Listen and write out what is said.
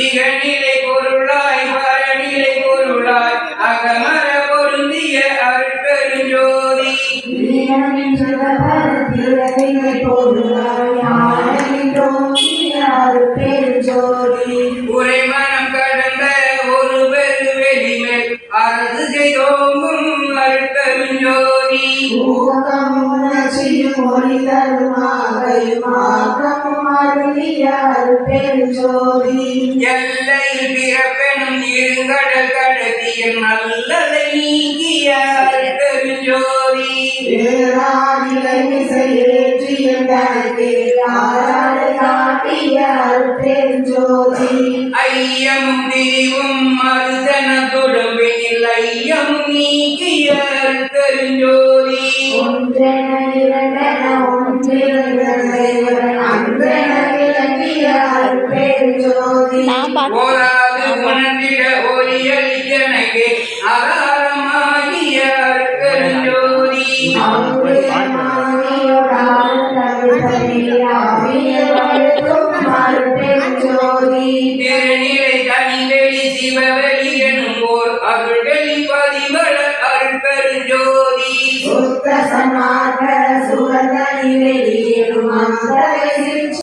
இகநிலை பொருளாய் பரநிலை பொருளாய் அகமர பொருந்திய அருட்பெருஞ்சோதி உரைமனம் கடந்த ஒரு பெரு வெளிமேல் அரசு செய்தோங்கும் அருட்பெருஞ்சோதி ஊகம் உணர்ச்சியும் ஒளி தருமாகையும் ஆக்கமும் அருளியாறு பெருஞ்சோதி எல்லையில் பிறப்பெனும் இருங்கடல் கடத்திய நல்லதை நீங்கிய தனக்கு ஆராடு காட்டிய பெருஞ்சோதி ஐயமும் தீவும் மறுதனத்துடன் வெயில் ஐயமும் நீக்கிய அருட்பெருஞ்சோதி ஒன்றென இரண்டென ஒன்றிருந்த அன்றென விளங்கிய சுத்த சமார்க்க சுகதனி வெளியிடும் அந்த